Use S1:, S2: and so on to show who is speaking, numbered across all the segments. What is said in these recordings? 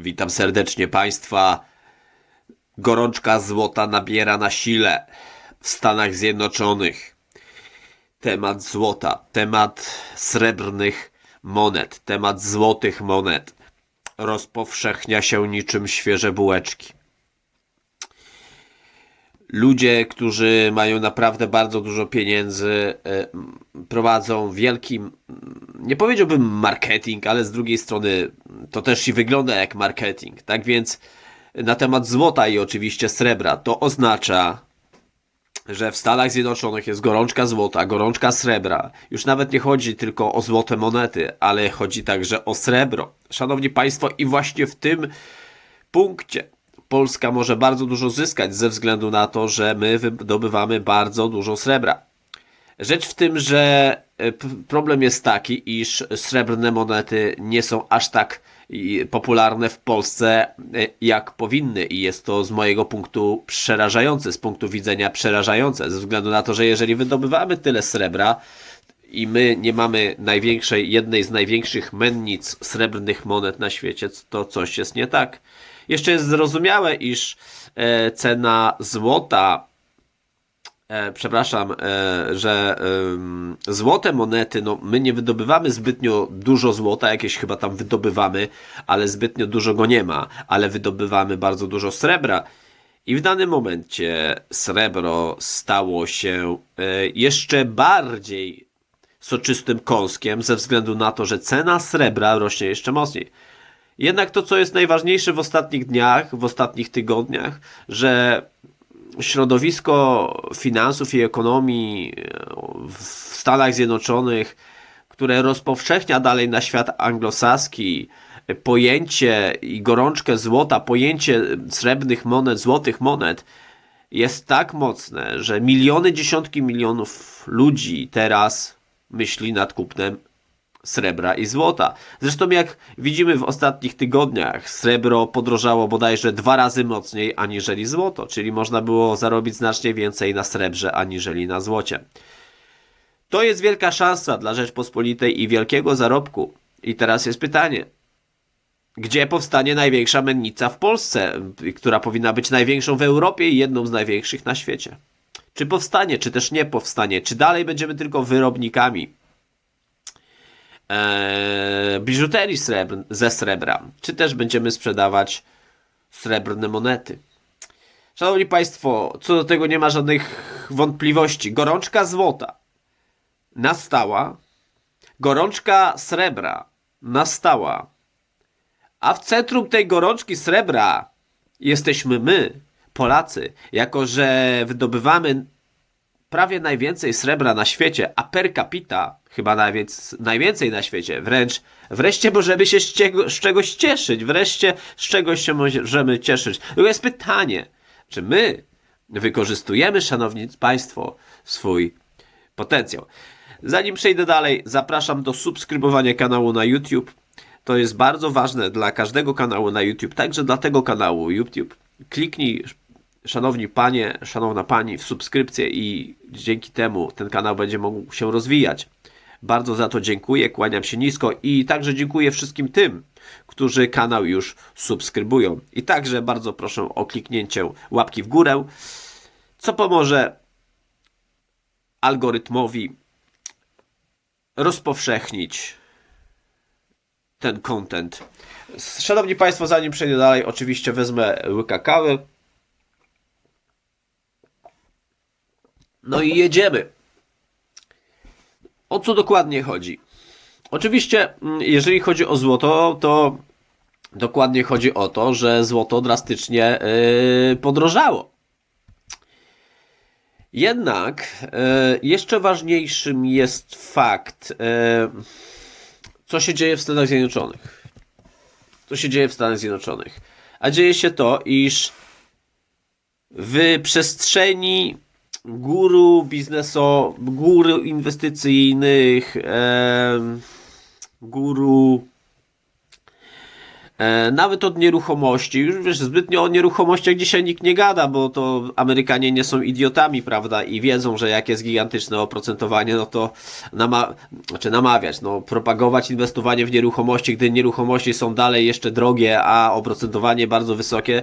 S1: Witam serdecznie Państwa. Gorączka złota nabiera na sile w Stanach Zjednoczonych. Temat złota, temat srebrnych monet, temat złotych monet rozpowszechnia się niczym świeże bułeczki. Ludzie, którzy mają naprawdę bardzo dużo pieniędzy, e, prowadzą wielki, nie powiedziałbym marketing, ale z drugiej strony to też i wygląda jak marketing. Tak więc na temat złota i oczywiście srebra to oznacza, że w Stanach Zjednoczonych jest gorączka złota, gorączka srebra. Już nawet nie chodzi tylko o złote monety, ale chodzi także o srebro. Szanowni Państwo, i właśnie w tym punkcie Polska może bardzo dużo zyskać ze względu na to, że my wydobywamy bardzo dużo srebra. Rzecz w tym, że e, problem jest taki, iż srebrne monety nie są aż tak popularne w Polsce, e, jak powinny, i jest to z mojego punktu przerażające, z punktu widzenia przerażające, ze względu na to, że jeżeli wydobywamy tyle srebra i my nie mamy największej, jednej z największych mennic srebrnych monet na świecie, to coś jest nie tak. Jeszcze jest zrozumiałe, iż e, cena złota e, przepraszam, e, że złote monety, no my nie wydobywamy zbytnio dużo złota, jakieś chyba tam wydobywamy, ale zbytnio dużo go nie ma, ale wydobywamy bardzo dużo srebra. I w danym momencie srebro stało się jeszcze bardziej soczystym kąskiem ze względu na to, że cena srebra rośnie jeszcze mocniej. Jednak to, co jest najważniejsze w ostatnich dniach, w ostatnich tygodniach, że środowisko finansów i ekonomii w Stanach Zjednoczonych, które rozpowszechnia dalej na świat anglosaski pojęcie i gorączkę złota, pojęcie srebrnych monet, złotych monet, jest tak mocne, że miliony, dziesiątki milionów ludzi teraz myśli nad kupnem srebra i złota. Zresztą jak widzimy w ostatnich tygodniach, srebro podrożało bodajże dwa razy mocniej aniżeli złoto, czyli można było zarobić znacznie więcej na srebrze aniżeli na złocie. To jest wielka szansa dla Rzeczpospolitej i wielkiego zarobku. I teraz jest pytanie. Gdzie powstanie największa mennica w Polsce, która powinna być największą w Europie i jedną z największych na świecie? Czy powstanie, czy też nie powstanie? Czy dalej będziemy tylko wyrobnikami e, biżuterii srebr, ze srebra, czy też będziemy sprzedawać srebrne monety. Szanowni Państwo, co do tego nie ma żadnych wątpliwości. Gorączka złota nastała, gorączka srebra nastała, a w centrum tej gorączki srebra jesteśmy my, Polacy, jako że wydobywamy prawie najwięcej srebra na świecie, a per capita chyba najwięcej na świecie. Wręcz wreszcie możemy się z, ciego, z czegoś cieszyć. Wreszcie z czegoś się możemy cieszyć. Tylko jest pytanie, czy my wykorzystujemy, szanowni państwo, swój potencjał. Zanim przejdę dalej, zapraszam do subskrybowania kanału na YouTube. To jest bardzo ważne dla każdego kanału na YouTube, także dla tego kanału YouTube. Kliknij szanowni panie, szanowna pani, w subskrypcję i dzięki temu ten kanał będzie mógł się rozwijać. Bardzo za to dziękuję, kłaniam się nisko i także dziękuję wszystkim tym, którzy kanał już subskrybują. I także bardzo proszę o kliknięcie łapki w górę, co pomoże algorytmowi rozpowszechnić ten content. Szanowni Państwo, zanim przejdę dalej, oczywiście wezmę łyka kawy. No i jedziemy. O co dokładnie chodzi? Oczywiście, mm, jeżeli chodzi o złoto, to dokładnie chodzi o to, że złoto drastycznie yy, podrożało. Jednak yy, jeszcze ważniejszym jest fakt, yy, co się dzieje w Stanach Zjednoczonych. Co się dzieje w Stanach Zjednoczonych? A dzieje się to, iż w przestrzeni guru bizneso, guru inwestycyjnych, em, guru E, nawet od nieruchomości, już wiesz, zbytnio o nieruchomościach dzisiaj nikt nie gada, bo to Amerykanie nie są idiotami, prawda, i wiedzą, że jak jest gigantyczne oprocentowanie, no to nama znaczy namawiać, no propagować inwestowanie w nieruchomości, gdy nieruchomości są dalej jeszcze drogie, a oprocentowanie bardzo wysokie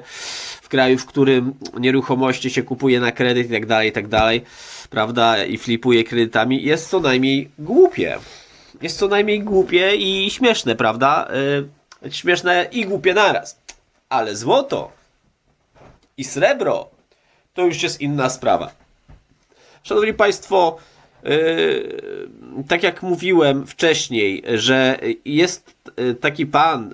S1: w kraju, w którym nieruchomości się kupuje na kredyt i tak dalej, i tak dalej, prawda, i flipuje kredytami, jest co najmniej głupie. Jest co najmniej głupie i śmieszne, prawda? Yy, śmieszne i głupie naraz. Ale złoto i srebro to już jest inna sprawa. Szanowni Państwo, yy, tak jak mówiłem wcześniej, że jest yy, taki pan,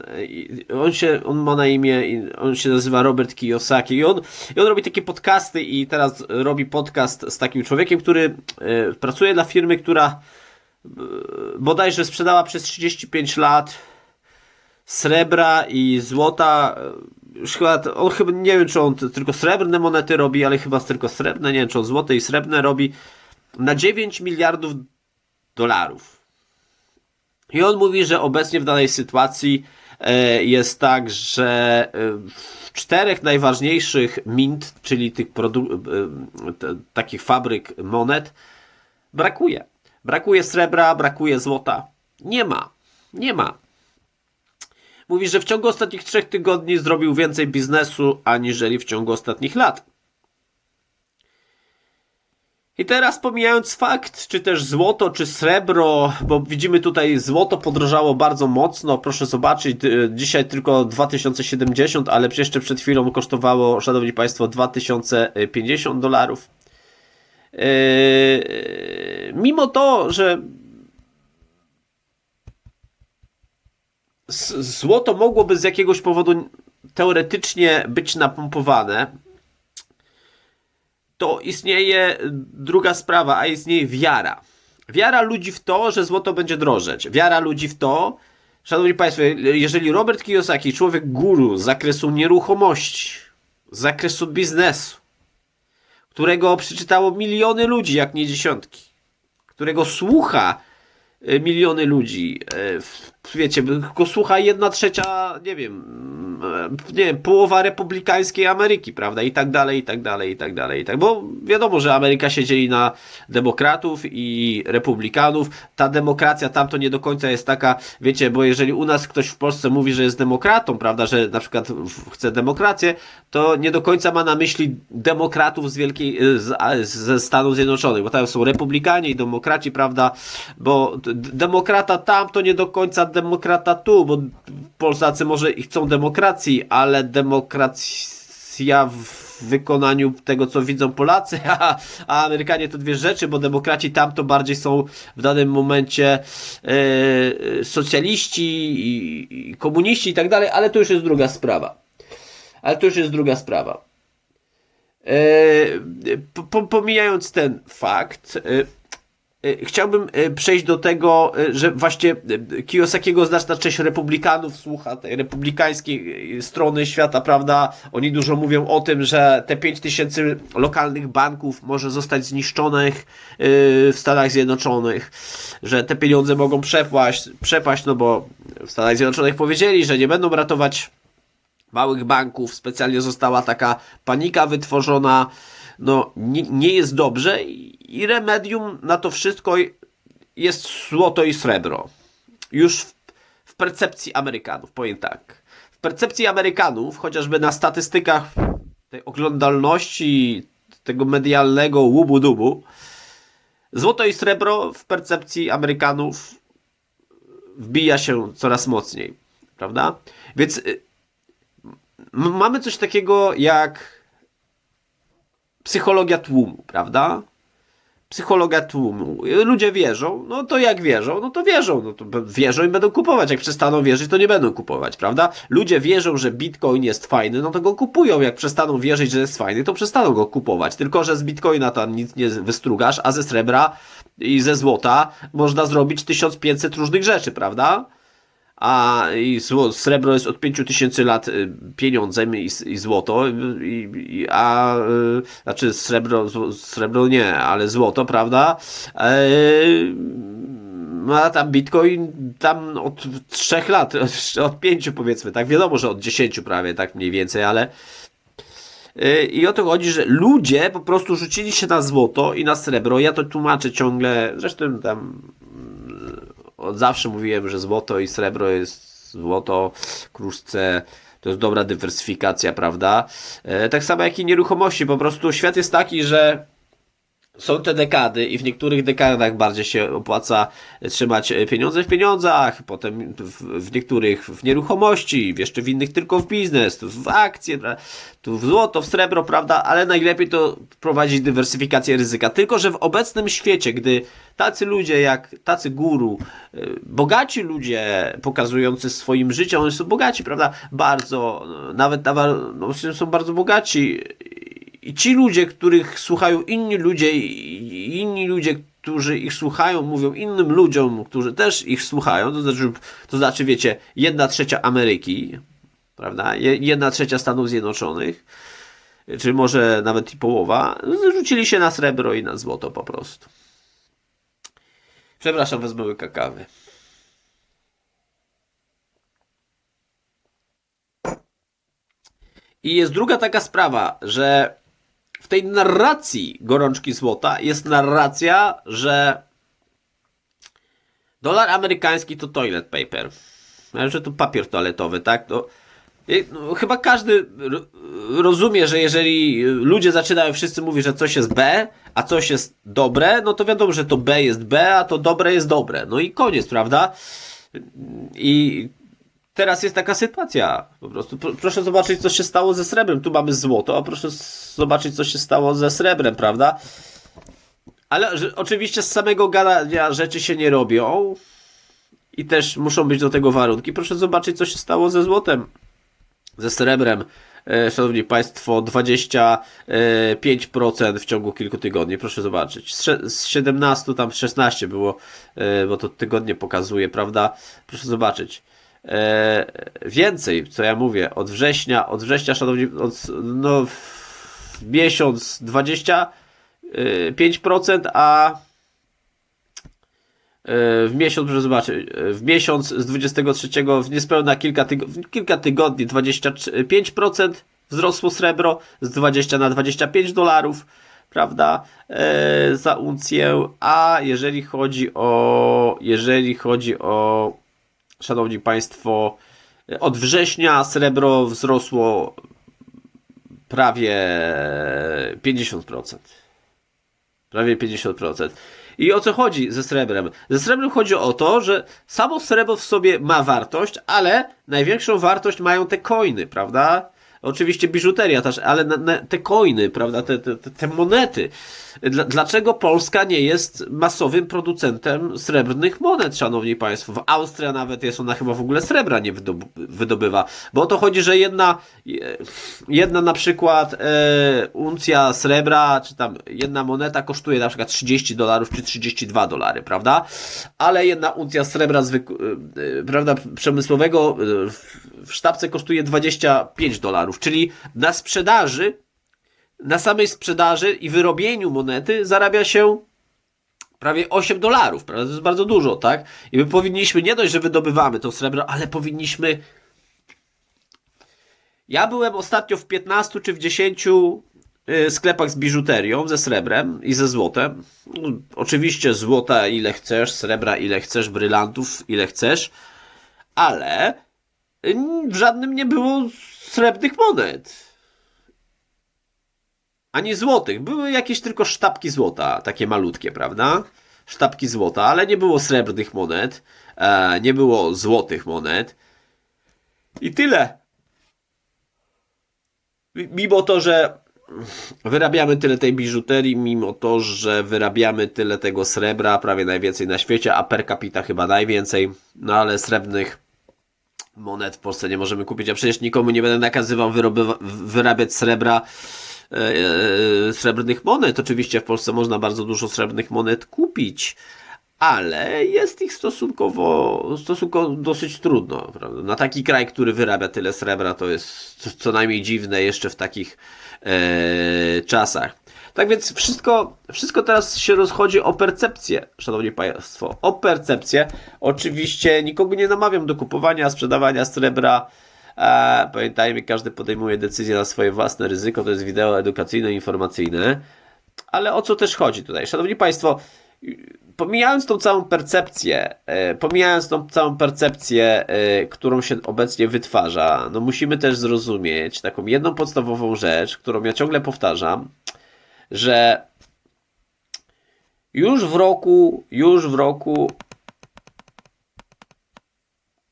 S1: yy, on się, on ma na imię, on się nazywa Robert Kiyosaki i on, i on robi takie podcasty i teraz robi podcast z takim człowiekiem, który pracuje dla firmy, która bodajże sprzedała przez 35 lat srebra i złota. Już chyba, on chyba, nie wiem czy on tylko srebrne monety robi, ale chyba tylko srebrne, nie wiem czy on złote i srebrne robi na 9 miliardów dolarów. I on mówi, że obecnie w danej sytuacji e, jest tak, że e, w czterech najważniejszych mint, czyli tych e, takich fabryk monet, brakuje. Brakuje srebra, brakuje złota. Nie ma. Nie ma. Mówi, że w ciągu ostatnich trzech tygodni zrobił więcej biznesu, aniżeli w ciągu ostatnich lat. I teraz pomijając fakt, czy też złoto, czy srebro, bo widzimy tutaj złoto podrożało bardzo mocno, proszę zobaczyć, dzisiaj tylko 2070, ale jeszcze przed chwilą kosztowało, szanowni państwo, 2050 dolarów. Yy, mimo to, że złoto mogłoby z jakiegoś powodu teoretycznie być napompowane, to istnieje druga sprawa, a istnieje wiara. Wiara ludzi w to, że złoto będzie drożeć. Wiara ludzi w to, szanowni państwo, jeżeli Robert Kiyosaki, człowiek guru z zakresu nieruchomości, z zakresu biznesu, którego przeczytało miliony ludzi, jak nie dziesiątki, którego słucha e, miliony ludzi. E, wiecie, go słucha jedna trzecia, nie wiem, nie wiem, połowa republikańskiej Ameryki, prawda? I tak dalej, i tak dalej, i tak dalej. I tak, bo wiadomo, że Ameryka się dzieli na demokratów i republikanów. Ta demokracja tam to nie do końca jest taka, wiecie, bo jeżeli u nas ktoś w Polsce mówi, że jest demokratą, prawda, że na przykład chce demokrację, to nie do końca ma na myśli demokratów z wielkiej, z, ze Stanów Zjednoczonych, bo tam są republikanie i demokraci, prawda, bo demokrata tam to nie do końca demokrata tu, bo Polacy może i chcą demokracji, ale demokracja w wykonaniu tego, co widzą Polacy, a, a Amerykanie to dwie rzeczy, bo demokraci tam to bardziej są w danym momencie e, socjaliści i, i komuniści i tak dalej, ale to już jest druga sprawa. Ale to już jest druga sprawa. E, pomijając ten fakt, E, chciałbym e, przejść do tego, e, że właśnie Kiyosakiego znaczna część republikanów słucha tej republikańskiej strony świata, prawda? Oni dużo mówią o tym, że te 5000 lokalnych banków może zostać zniszczonych w Stanach Zjednoczonych, że te pieniądze mogą przepaść, przepaść, no bo w Stanach Zjednoczonych powiedzieli, że nie będą ratować małych banków. Specjalnie została taka panika wytworzona. No, nie, nie jest dobrze remedium na to wszystko jest złoto i srebro. Już w, w percepcji Amerykanów, powiem tak. W percepcji Amerykanów, chociażby na statystykach tej oglądalności tego medialnego łubu-dubu, złoto i srebro w percepcji Amerykanów wbija się coraz mocniej, prawda? Więc y, mamy coś takiego jak psychologia tłumu, prawda? Psychologia tłumu. Ludzie wierzą, no to jak wierzą, no to wierzą, no to wierzą i będą kupować. Jak przestaną wierzyć, to nie będą kupować, prawda? Ludzie wierzą, że Bitcoin jest fajny, no to go kupują. Jak przestaną wierzyć, że jest fajny, to przestaną go kupować. Tylko, że z Bitcoina tam nic nie wystrugasz, a ze srebra i ze złota można zrobić 1500 różnych rzeczy, prawda? A i srebro jest od 5000 lat y, pieniądzem i, i złoto, i, i, a y, znaczy srebro, srebro nie, ale złoto, prawda? E, no a tam Bitcoin tam od trzech lat, od pięciu powiedzmy, tak wiadomo, że od dziesięciu prawie, tak mniej więcej, ale y, i o to chodzi, że ludzie po prostu rzucili się na złoto i na srebro. Ja to tłumaczę ciągle, zresztą tam od zawsze mówiłem, że złoto i srebro jest złoto, kruszce, to jest dobra dywersyfikacja, prawda? E, Tak samo jak i nieruchomości, po prostu świat jest taki, że są te dekady i w niektórych dekadach bardziej się opłaca trzymać pieniądze w pieniądzach, potem w, w niektórych w nieruchomości, jeszcze w innych tylko w biznes, tu w akcje, tu w złoto, w srebro, prawda? Ale najlepiej to prowadzić dywersyfikację ryzyka. Tylko, że w obecnym świecie, gdy tacy ludzie jak tacy guru, y, bogaci ludzie pokazujący swoim życiem, oni są bogaci, prawda? Bardzo, no, nawet nawa- no, są bardzo bogaci i ci ludzie, których słuchają inni ludzie i inni ludzie, którzy ich słuchają, mówią innym ludziom, którzy też ich słuchają, to znaczy, to znaczy wiecie, jedna trzecia Ameryki, prawda, Je- jedna trzecia Stanów Zjednoczonych, czy może nawet i połowa, rzucili się na srebro i na złoto po prostu. Przepraszam, wezmę łyka kawy. I jest druga taka sprawa, że tej narracji gorączki złota jest narracja, że dolar amerykański to toilet paper. Że to papier toaletowy, tak? To, i, no, chyba każdy ro- rozumie, że jeżeli ludzie zaczynają wszyscy mówić, że coś jest B, a coś jest dobre, no to wiadomo, że to B jest B, a to dobre jest dobre. No i koniec, prawda? I teraz jest taka sytuacja. Po prostu Pro- proszę zobaczyć, co się stało ze srebrem. Tu mamy złoto, a proszę zobaczyć, co się stało ze srebrem, prawda? Ale że, oczywiście z samego gadania rzeczy się nie robią. I też muszą być do tego warunki. Proszę zobaczyć, co się stało ze złotem, ze srebrem. E, Szanowni Państwo, 25% w ciągu kilku tygodni. Proszę zobaczyć. Z 17 tam 16 było, e, bo to tygodnie pokazuje, prawda? Proszę zobaczyć. E, więcej, co ja mówię, od września, od września, szanowni, od, no, miesiąc 25%, a e, w miesiąc, proszę zobaczyć, e, w miesiąc z 23 w niespełna kilka, tygo, w kilka tygodni 25% wzrosło srebro z 20 na 25 dolarów, prawda, e, za uncję, a jeżeli chodzi o, jeżeli chodzi o, szanowni państwo, od września srebro wzrosło prawie 50%. Prawie 50%. I o co chodzi ze srebrem? Ze srebrem chodzi o to, że samo srebro w sobie ma wartość, ale największą wartość mają te coiny, prawda? Oczywiście biżuteria też, ale na, na, te coiny, prawda, te, te, te- monety. Dla, dlaczego Polska nie jest masowym producentem srebrnych monet, szanowni państwo? W Austrii nawet jest ona chyba w ogóle srebra nie wydob- wydobywa. Bo o to chodzi, że jedna, jedna na przykład e, uncja srebra, czy tam jedna moneta kosztuje na przykład 30 dolarów, czy 32 dolary, prawda? Ale jedna uncja srebra zwyk- e, prawda, przemysłowego e, w sztabce kosztuje 25 dolarów, czyli na sprzedaży na samej sprzedaży i wyrobieniu monety zarabia się prawie 8 dolarów, prawda? To jest bardzo dużo, tak? I my powinniśmy, nie dość, że wydobywamy to srebro, ale powinniśmy. Ja byłem ostatnio w 15 czy w 10 y, sklepach z biżuterią, ze srebrem i ze złotem. No, Oczywiście złota ile chcesz, srebra ile chcesz, brylantów ile chcesz, ale w żadnym nie było srebrnych monet ani złotych. Były jakieś tylko sztabki złota, takie malutkie, prawda? Sztabki złota, ale nie było srebrnych monet, e, nie było złotych monet. I tyle. Mi- Mimo to, że wyrabiamy tyle tej biżuterii, mimo to, że wyrabiamy tyle tego srebra, prawie najwięcej na świecie, a per capita chyba najwięcej, no ale srebrnych monet w Polsce nie możemy kupić, a przecież nikomu nie będę nakazywał wyrabiać srebra, e, e, srebrnych monet. Oczywiście w Polsce można bardzo dużo srebrnych monet kupić, ale jest ich stosunkowo, stosunkowo dosyć trudno. Prawda? Na taki kraj, który wyrabia tyle srebra, to jest co, co najmniej dziwne jeszcze w takich e, czasach. Tak więc wszystko, wszystko teraz się rozchodzi o percepcję, szanowni państwo. O percepcję. Oczywiście nikogo nie namawiam do kupowania, sprzedawania srebra. E, pamiętajmy, każdy podejmuje decyzję na swoje własne ryzyko. To jest wideo edukacyjne, informacyjne. Ale o co też chodzi tutaj? Szanowni Państwo, pomijając tą całą percepcję, e, pomijając tą całą percepcję, e, którą się obecnie wytwarza, no musimy też zrozumieć taką jedną podstawową rzecz, którą ja ciągle powtarzam, że już w roku, już w roku,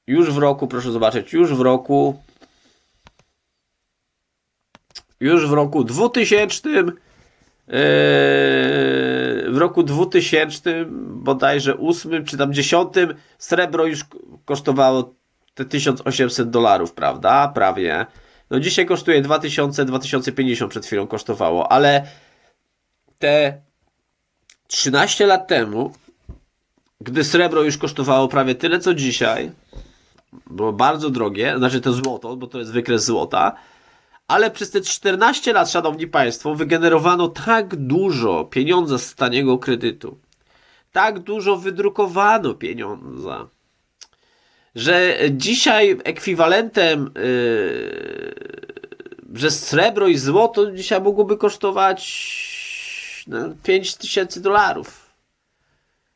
S1: już w roku, proszę zobaczyć, już w roku, już w roku 2000 w roku 2000, bodajże 8 czy tam 10, srebro już kosztowało te 1800 dolarów, prawda? Prawie. No dzisiaj kosztuje 2000, 2050 przed chwilą kosztowało, ale te 13 lat temu, gdy srebro już kosztowało prawie tyle co dzisiaj, było bardzo drogie, znaczy to złoto, bo to jest wykres złota, ale przez te 14 lat, szanowni państwo, wygenerowano tak dużo pieniądza z taniego kredytu, tak dużo wydrukowano pieniądza, że dzisiaj ekwiwalentem, yy, że srebro i złoto dzisiaj mogłoby kosztować no, 5 tysięcy dolarów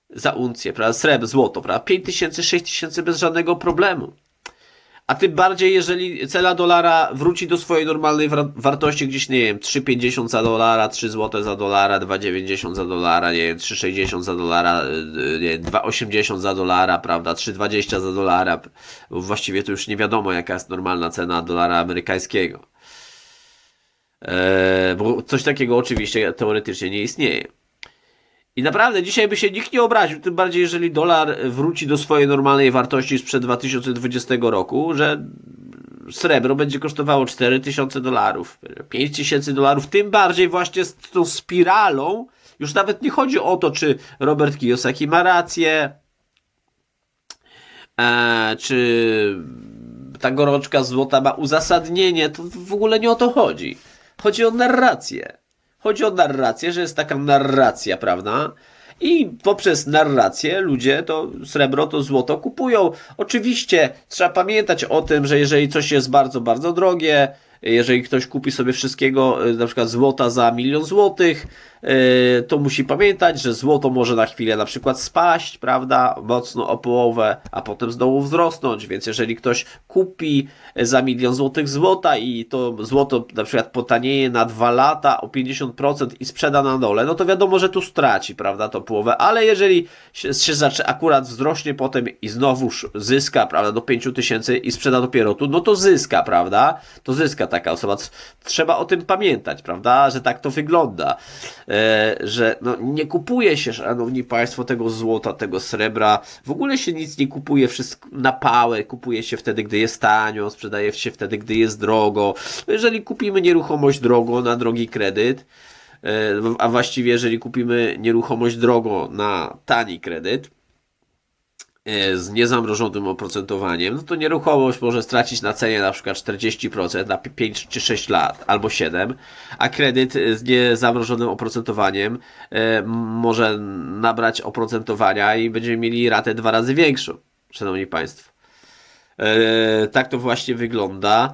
S1: za uncję, prawda? Srebro, złoto, prawda? 5 tysięcy, 6 tysięcy bez żadnego problemu. A tym bardziej, jeżeli cena dolara wróci do swojej normalnej wartości, gdzieś nie wiem, 3,50 za dolara, 3 zł za dolara, 2,90 za dolara, nie wiem, 3,60 za dolara, nie wiem, 2,80 za dolara, prawda, 3,20 za dolara. Właściwie to już nie wiadomo, jaka jest normalna cena dolara amerykańskiego. Eee, bo coś takiego oczywiście teoretycznie nie istnieje. I naprawdę dzisiaj by się nikt nie obraził, tym bardziej jeżeli dolar wróci do swojej normalnej wartości sprzed 2020 roku, że srebro będzie kosztowało 4000 dolarów, 5000 dolarów, tym bardziej właśnie z tą spiralą, już nawet nie chodzi o to, czy Robert Kiyosaki ma rację, e, czy ta gorączka złota ma uzasadnienie, to w ogóle nie o to chodzi. Chodzi o narrację. Chodzi o narrację, że jest taka narracja, prawda? I poprzez narrację ludzie to srebro, to złoto kupują. Oczywiście trzeba pamiętać o tym, że jeżeli coś jest bardzo, bardzo drogie, jeżeli ktoś kupi sobie wszystkiego, y, na przykład złota za milion złotych, to musi pamiętać, że złoto może na chwilę na przykład spaść, prawda, mocno o połowę, a potem znowu wzrosnąć, więc jeżeli ktoś kupi za milion złotych złota i to złoto na przykład potanieje na dwa lata o 50% i sprzeda na dole, no to wiadomo, że tu straci, prawda, to połowę, ale jeżeli się, się akurat wzrośnie potem i znowuż zyska, prawda, do 5000 i sprzeda dopiero tu, no to zyska, prawda, to zyska taka osoba. Trzeba o tym pamiętać, prawda, że tak to wygląda, że no, nie kupuje się, szanowni państwo, tego złota, tego srebra, w ogóle się nic nie kupuje, wszystko na pałę, kupuje się wtedy, gdy jest tanio, sprzedaje się wtedy, gdy jest drogo. Jeżeli kupimy nieruchomość drogo na drogi kredyt, e, a właściwie jeżeli kupimy nieruchomość drogo na tani kredyt, E, z niezamrożonym oprocentowaniem, no to nieruchomość może stracić na cenie na przykład 40% na 5 czy 6 lat albo 7, a kredyt z niezamrożonym oprocentowaniem e, może nabrać oprocentowania i będziemy mieli ratę dwa razy większą, szanowni państwo. E, tak to właśnie wygląda.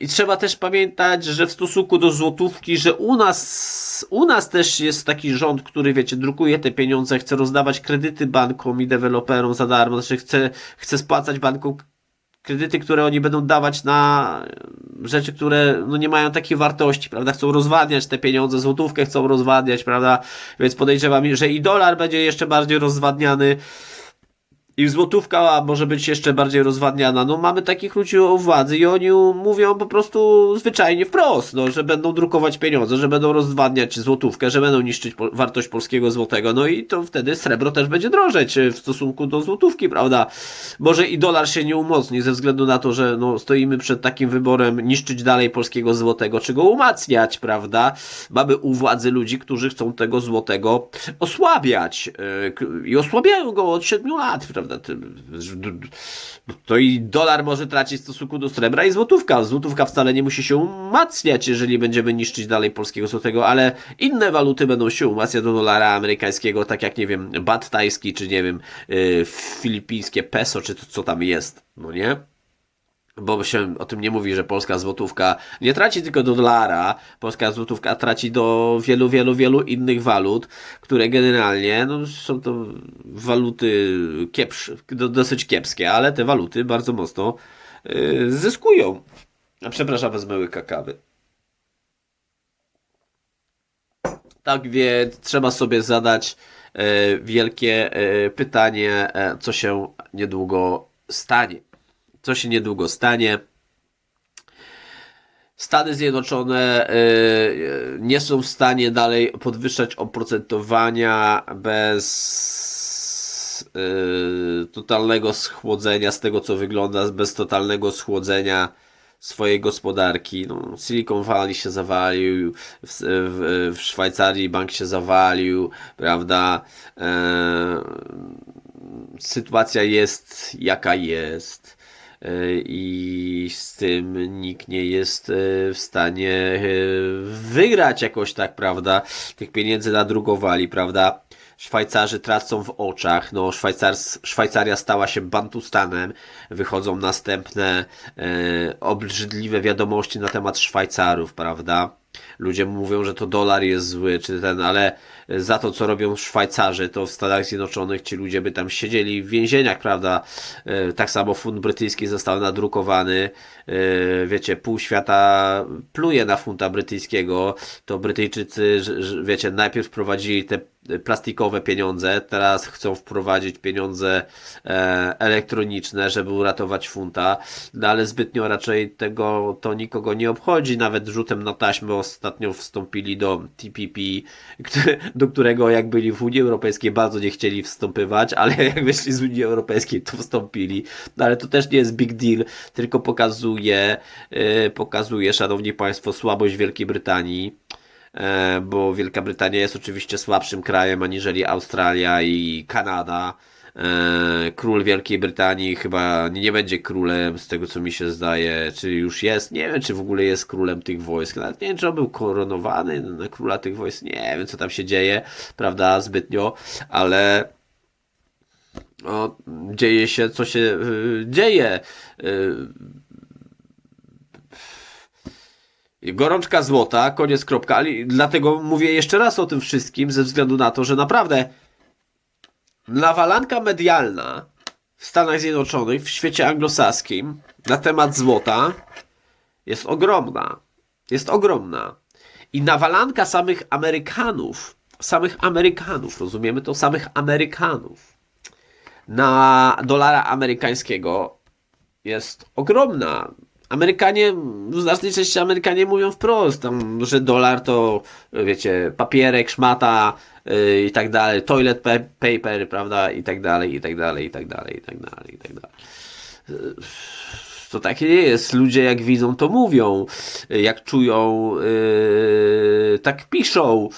S1: I trzeba też pamiętać, że w stosunku do złotówki, że u nas, u nas też jest taki rząd, który, wiecie, drukuje te pieniądze, chce rozdawać kredyty bankom i deweloperom za darmo, znaczy chce, chce spłacać bankom kredyty, które oni będą dawać na rzeczy, które no, nie mają takiej wartości, prawda? Chcą rozwadniać te pieniądze, złotówkę chcą rozwadniać, prawda? Więc podejrzewam, że i dolar będzie jeszcze bardziej rozwadniany. I złotówka może być jeszcze bardziej rozwadniana. No mamy takich ludzi o władzy i oni mówią po prostu zwyczajnie wprost, no, że będą drukować pieniądze, że będą rozwadniać złotówkę, że będą niszczyć po wartość polskiego złotego. No i to wtedy srebro też będzie drożeć w stosunku do złotówki, prawda? Może i dolar się nie umocni ze względu na to, że no, stoimy przed takim wyborem niszczyć dalej polskiego złotego, czy go umacniać, prawda? Mamy u władzy ludzi, którzy chcą tego złotego osłabiać yy, i osłabiają go od 7 lat, prawda? Prawda? To i dolar może tracić w stosunku do srebra i złotówka. Złotówka wcale nie musi się umacniać, jeżeli będziemy niszczyć dalej polskiego złotego, ale inne waluty będą się umacniać do dolara amerykańskiego, tak jak, nie wiem, bat tajski, czy nie wiem, yy, filipińskie peso, czy to, co tam jest, no nie? Bo się o tym nie mówi, że polska złotówka nie traci tylko do dolara, polska złotówka traci do wielu, wielu, wielu innych walut, które generalnie no, są to waluty kiepsz, do, dosyć kiepskie, ale te waluty bardzo mocno yy, zyskują. Przepraszam, wezmę łyka kawy. Tak więc trzeba sobie zadać e, wielkie e, pytanie, e, co się niedługo stanie. Co się niedługo stanie. Stany Zjednoczone e, nie są w stanie dalej podwyższać oprocentowania bez e, totalnego schłodzenia, z tego co wygląda, bez totalnego schłodzenia swojej gospodarki. No, Silicon Valley się zawalił, w, w, w Szwajcarii bank się zawalił, prawda? E, sytuacja jest jaka jest i z tym nikt nie jest e, w stanie e, wygrać jakoś tak, prawda? Tych pieniędzy nadrukowali, prawda? Szwajcarzy tracą w oczach. No, Szwajcars, Szwajcaria stała się Bantustanem. Wychodzą następne e, obrzydliwe wiadomości na temat Szwajcarów, prawda? Ludzie mówią, że to dolar jest zły, czy ten, ale za to, co robią Szwajcarzy, to w Stanach Zjednoczonych ci ludzie by tam siedzieli w więzieniach, prawda? E, Tak samo funt brytyjski został nadrukowany. E, Wiecie, pół świata pluje na funta brytyjskiego. To Brytyjczycy, wiecie, najpierw wprowadzili te plastikowe pieniądze, teraz chcą wprowadzić pieniądze e, elektroniczne, żeby uratować funta, no ale zbytnio raczej tego to nikogo nie obchodzi, nawet rzutem na taśmę ostatnio wstąpili do TPP, do którego jak byli w Unii Europejskiej bardzo nie chcieli wstąpywać, ale jak wyszli z Unii Europejskiej to wstąpili, no ale to też nie jest big deal, tylko pokazuje, e, pokazuje, szanowni państwo, słabość Wielkiej Brytanii, e, bo Wielka Brytania jest oczywiście słabszym krajem aniżeli Australia i Kanada. E, Król Wielkiej Brytanii chyba nie będzie królem, z tego co mi się zdaje, czy już jest, nie wiem, czy w ogóle jest królem tych wojsk, nawet nie wiem, czy on był koronowany na króla tych wojsk, nie wiem, co tam się dzieje, prawda, zbytnio, ale no, dzieje się, co się y, dzieje. Y, Gorączka złota, koniec kropka, dlatego mówię jeszcze raz o tym wszystkim, ze względu na to, że naprawdę nawalanka medialna w Stanach Zjednoczonych, w świecie anglosaskim na temat złota jest ogromna. Jest ogromna. I nawalanka samych Amerykanów, samych Amerykanów, rozumiemy to, samych Amerykanów na dolara amerykańskiego jest ogromna. Amerykanie, w znacznej części Amerykanie mówią wprost, tam, że dolar to, wiecie, papierek, szmata yy, i tak dalej, toilet pa- paper, prawda, i tak dalej, i tak dalej, i tak dalej, i tak dalej, i tak dalej. Yy, To takie nie jest. Ludzie jak widzą, to mówią. Yy, Jak czują, yy, tak piszą.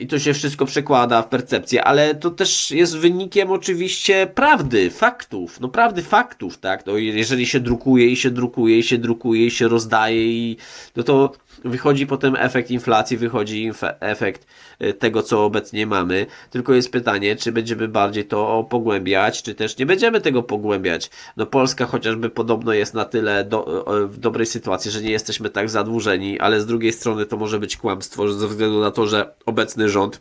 S1: I to się wszystko przekłada w percepcję, ale to też jest wynikiem oczywiście prawdy, faktów. No prawdy faktów, tak? No, jeżeli się drukuje i się drukuje i się drukuje i się rozdaje i no to wychodzi potem efekt inflacji, wychodzi efekt y, tego, co obecnie mamy. Tylko jest pytanie, czy będziemy bardziej to pogłębiać, czy też nie będziemy tego pogłębiać. No Polska chociażby podobno jest na tyle do, w dobrej sytuacji, że nie jesteśmy tak zadłużeni, ale z drugiej strony to może być kłamstwo, ze względu na to, że obecny rząd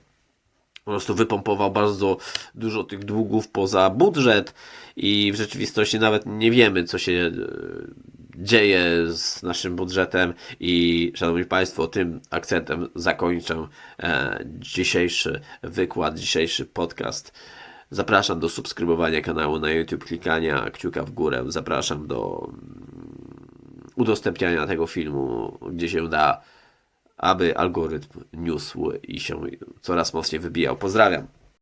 S1: po prostu wypompował bardzo dużo tych długów poza budżet i w rzeczywistości nawet nie wiemy, co się e, dzieje z naszym budżetem i szanowni państwo, tym akcentem zakończę e, dzisiejszy wykład, dzisiejszy podcast. Zapraszam do subskrybowania kanału na YouTube, klikania kciuka w górę. Zapraszam do udostępniania tego filmu, gdzie się da, aby algorytm niósł i się coraz mocniej wybijał. Pozdrawiam.